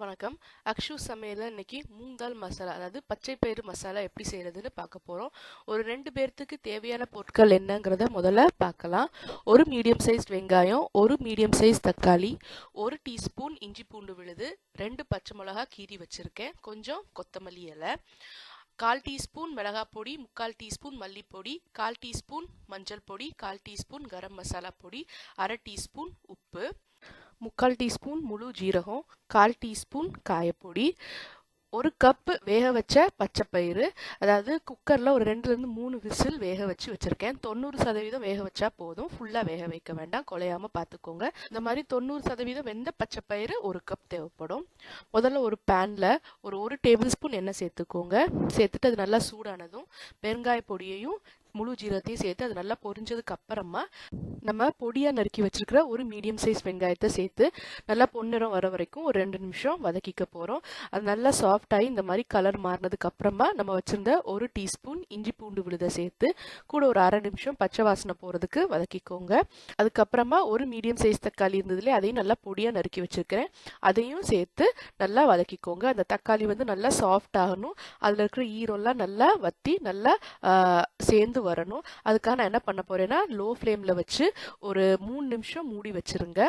வணக்கம். அக்ஷு சமையலில் இன்னைக்கு மூங்கால் மசாலா அதாவது பச்சை பயிறு மசாலா எப்படி செய்கிறதுன்னு பார்க்க போகிறோம் ஒரு ரெண்டு பேர்த்துக்கு தேவையான பொருட்கள் என்னங்கிறத முதல்ல பார்க்கலாம். ஒரு மீடியம் சைஸ் வெங்காயம் ஒரு மீடியம் சைஸ் தக்காளி ஒரு டீஸ்பூன் இஞ்சி பூண்டு விழுது ரெண்டு பச்சை மிளகா கீரி வச்சுருக்கேன். கொஞ்சம் கொத்தமல்லி இலை கால் டீஸ்பூன் மிளகாய் பொடி முக்கால் டீஸ்பூன் மல்லிப்பொடி கால் டீஸ்பூன் மஞ்சள் பொடி கால் டீஸ்பூன் கரம் மசாலா பொடி அரை டீஸ்பூன் உப்பு முக்கால் டீஸ்பூன் முழு ஜீரகம் கால் டீஸ்பூன் காயப்பொடி ஒரு கப்பு வேக வச்ச பச்சைப்பயிறு அதாவது குக்கரில் ஒரு ரெண்டுலேருந்து மூணு விசில் வேக வச்சு வச்சுருக்கேன். தொண்ணூறு சதவீதம் வேக வச்சா போதும். ஃபுல்லாக வேக வைக்க வேண்டாம். குலையாமல் பார்த்துக்கோங்க இந்த மாதிரி தொண்ணூறு சதவீதம் வெந்த பச்சைப்பயிறு ஒரு கப் தேவைப்படும். முதல்ல ஒரு பேனில் ஒரு ஒரு டேபிள் ஸ்பூன் எண்ணெய் சேர்த்துக்கோங்க. சேர்த்துட்டு அது நல்லா சூடானதும் பெருங்காய பொடியையும் முழு ஜீரகத்தையும் சேர்த்து அது நல்லா பொரிஞ்சதுக்கு அப்புறமா நம்ம பொடியாக நறுக்கி வச்சிருக்கிற ஒரு மீடியம் சைஸ் வெங்காயத்தை சேர்த்து நல்லா பொன்னிறம் வர வரைக்கும் ஒரு ரெண்டு நிமிஷம் வதக்கிக்க போகிறோம் அது நல்லா சாஃப்டாகி இந்த மாதிரி கலர் மாறினதுக்கு அப்புறமா நம்ம வச்சிருந்த ஒரு டீஸ்பூன் இஞ்சி பூண்டு விழுதை சேர்த்து கூட ஒரு அரை நிமிஷம் பச்சை வாசனை போகிறதுக்கு வதக்கிக்கோங்க. அதுக்கப்புறமா ஒரு மீடியம் சைஸ் தக்காளி இருந்ததுலேயே அதையும் நல்லா பொடியாக நறுக்கி வச்சிருக்கிறேன். அதையும் சேர்த்து நல்லா வதக்கிக்கோங்க. அந்த தக்காளி வந்து நல்லா சாஃப்ட் ஆகணும். அதில் இருக்கிற ஈரம்லாம் நல்லா வத்தி நல்லா சேர்ந்து வரணும். அதுக்காக நான் என்ன பண்ண போறேன்னா லோ ஃப்ளேமில் வச்சு ஒரு மூணு நிமிஷம் மூடி வச்சுருங்க.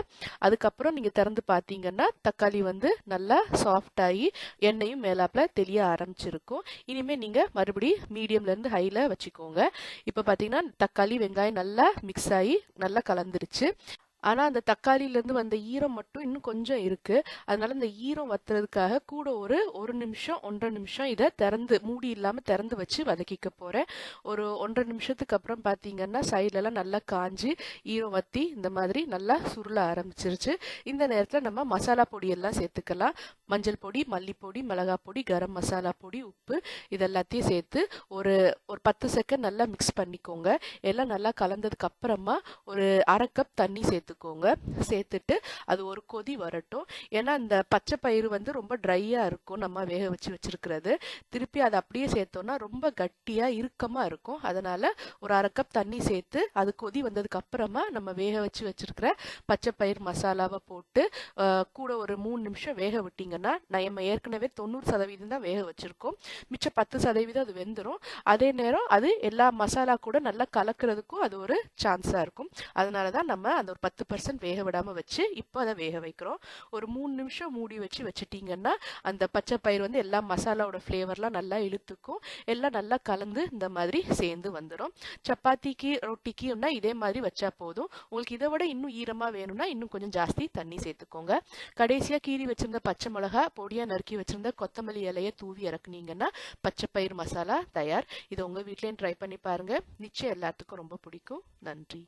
அதுக்கப்புறம் நீங்கள் திறந்து பார்த்தீங்கன்னா தக்காளி வந்து நல்லா சாஃப்டாகி எண்ணெயும் மேலாப்பில் தெளிய ஆரம்பிச்சிருக்கும். இனிமேல் நீங்கள் மறுபடி மீடியம்லேருந்து ஹையில் வச்சுக்கோங்க. இப்போ பார்த்தீங்கன்னா தக்காளி வெங்காயம் நல்லா மிக்ஸ் ஆகி நல்லா கலந்துருச்சு. ஆனால் அந்த தக்காளியிலேருந்து வந்த ஈரம் மட்டும் இன்னும் கொஞ்சம் இருக்குது அதனால இந்த ஈரம் வத்துறதுக்காக கூட ஒரு ஒரு நிமிஷம் ஒன்றரை நிமிஷம் இதை திறந்து மூடி இல்லாமல் திறந்து வச்சு வதக்கிக்க போகிறேன் ஒரு ஒன்றரை நிமிஷத்துக்கு அப்புறம் பார்த்தீங்கன்னா சைட்லலாம் நல்லா காஞ்சி ஈரம் வத்தி இந்த மாதிரி நல்லா சுருள ஆரம்பிச்சிருச்சு. இந்த நேரத்தில் நம்ம மசாலா பொடியெல்லாம் சேர்த்துக்கலாம். மஞ்சள் பொடி மல்லிப்பொடி மிளகாய் பொடி கரம் மசாலா பொடி உப்பு இதெல்லாத்தையும் சேர்த்து ஒரு ஒரு பத்து செகண்ட் நல்லா மிக்ஸ் பண்ணிக்கோங்க. எல்லாம் நல்லா கலந்ததுக்கு அப்புறமா ஒரு அரை கப் தண்ணி சேர்த்துக்கோங்க. சேர்த்துட்டு அது ஒரு கொதி வரட்டும். ஏன்னா இந்த பச்சை பயிறு வந்து ரொம்ப ட்ரையாக இருக்கும். நம்ம வேக வச்சு வச்சிருக்கிறது. திருப்பி அதை அப்படியே சேர்த்தோம்னா ரொம்ப கட்டியாக இறுக்கமாக இருக்கும். அதனால் ஒரு அரை கப் தண்ணி சேர்த்து அது கொதி வந்ததுக்கு அப்புறமா நம்ம வேக வச்சு வச்சுருக்கிற பச்சை பயிர் மசாலாவை போட்டு கூட ஒரு மூணு நிமிஷம் வேக விட்டிங்கன்னா நம்ம ஏற்கனவே தொண்ணூறு சதவீதம் தான் வேக வச்சிருக்கோம். மிச்சம் பத்து சதவீதம் அது வெந்துடும் அதே நேரம் அது எல்லா மசாலா கூட நல்லா கலக்கிறதுக்கும் அது ஒரு சான்ஸாக இருக்கும். அதனால தான் நம்ம அந்த ஒரு பத்து பர்சன்ட் வேக விடாமல் வச்சு இப்போ அதை வேக வைக்கிறோம். ஒரு மூணு நிமிஷம் மூடி வச்சு வச்சுட்டிங்கன்னா அந்த பச்சை பயிர் வந்து எல்லா மசாலாவோட ஃப்ளேவர்லாம் நல்லா இழுத்துக்கும். எல்லாம் நல்லா கலந்து இந்த மாதிரி சேர்ந்து வந்துடும் சப்பாத்திக்கு ரொட்டிக்குன்னா இதே மாதிரி வச்சா போதும். உங்களுக்கு இதை விட இன்னும் ஈரமாக வேணும்னா இன்னும் கொஞ்சம் ஜாஸ்தி தண்ணி சேர்த்துக்கோங்க. கடைசியாக கீறி வச்சிருந்த பச்சை மிளகா பொடியாக நறுக்கி வச்சிருந்த கொத்தமல்லி இலையை தூவி இறக்குனீங்கன்னா பச்சை பயிர் மசாலா தயார். இதை உங்கள் வீட்லயும் ட்ரை பண்ணி பாருங்கள் நிச்சயம் எல்லாத்துக்கும் ரொம்ப பிடிக்கும். நன்றி.